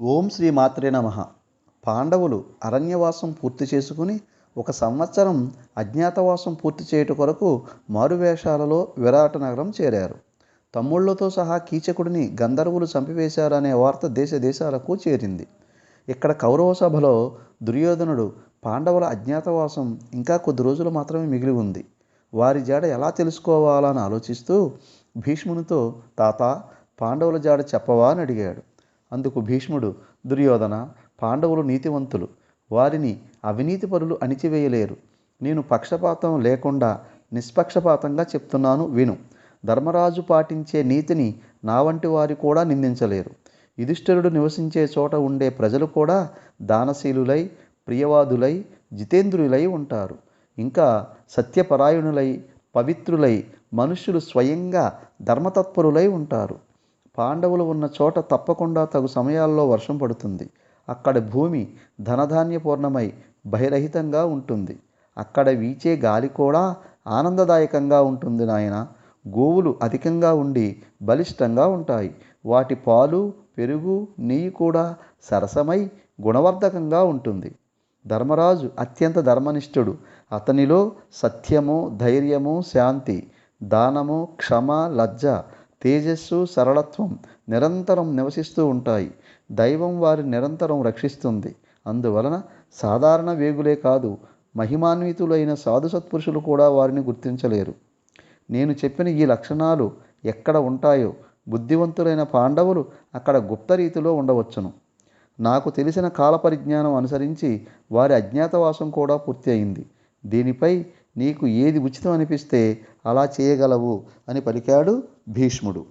ఓం శ్రీ మాత్రే నమ. పాండవులు అరణ్యవాసం పూర్తి చేసుకుని ఒక సంవత్సరం అజ్ఞాతవాసం పూర్తి చేయుట కొరకు మారువేషాలలో విరాట నగరం చేరారు. తమ్ముళ్ళతో సహా కీచకుడిని గంధర్వులు చంపివేశారనే వార్త దేశ దేశాలకు చేరింది. ఇక్కడ కౌరవ సభలో దుర్యోధనుడు పాండవుల అజ్ఞాతవాసం ఇంకా కొద్ది రోజులు మాత్రమే మిగిలి ఉంది. వారి జాడ ఎలా తెలుసుకోవాలని ఆలోచిస్తూ భీష్మునితో తాత పాండవుల జాడ చెప్పవా అని అడిగాడు. అందుకు భీష్ముడు దుర్యోధన పాండవులు నీతివంతులు వారిని అవినీతి పరులు అణిచివేయలేరు. నేను పక్షపాతం లేకుండా నిష్పక్షపాతంగా చెప్తున్నాను విను. ధర్మరాజు పాటించే నీతిని నా వంటి వారు కూడా నిందించలేరు. యుధిష్ఠిరుడు నివసించే చోట ఉండే ప్రజలు కూడా దానశీలులై ప్రియవాదులై జితేంద్రులై ఉంటారు. ఇంకా సత్యపరాయణులై పవిత్రులై మనుష్యులు స్వయంగా ధర్మతత్పరులై ఉంటారు. పాండవులు ఉన్న చోట తప్పకుండా తగు సమయాల్లో వర్షం పడుతుంది. అక్కడ భూమి ధనధాన్యపూర్ణమై బహిరహితంగా ఉంటుంది. అక్కడ వీచే గాలి కూడా ఆనందదాయకంగా ఉంటుంది నాయన. గోవులు అధికంగా ఉండి బలిష్టంగా ఉంటాయి. వాటి పాలు పెరుగు నెయ్యి కూడా సరసమై గుణవర్ధకంగా ఉంటుంది. ధర్మరాజు అత్యంత ధర్మనిష్ఠుడు. అతనిలో సత్యము ధైర్యము శాంతి దానము క్షమ లజ్జ తేజస్సు సరళత్వం నిరంతరం నివసిస్తూ ఉంటాయి. దైవం వారి నిరంతరం రక్షిస్తుంది. అందువలన సాధారణ వేగులే కాదు మహిమాన్వితులైన సాధు సత్పురుషులు కూడా వారిని గుర్తించలేరు. నేను చెప్పిన ఈ లక్షణాలు ఎక్కడ ఉంటాయో బుద్ధివంతులైన పాండవులు అక్కడ గుప్త రీతిలో ఉండవచ్చును. నాకు తెలిసిన కాల పరిజ్ఞానం అనుసరించి వారి అజ్ఞాతవాసం కూడా పూర్తి అయింది దీనిపై నీకు ఏది ఉచితం అనిపిస్తే అలా చేయగలవు అని పలికాడు భీష్ముడు.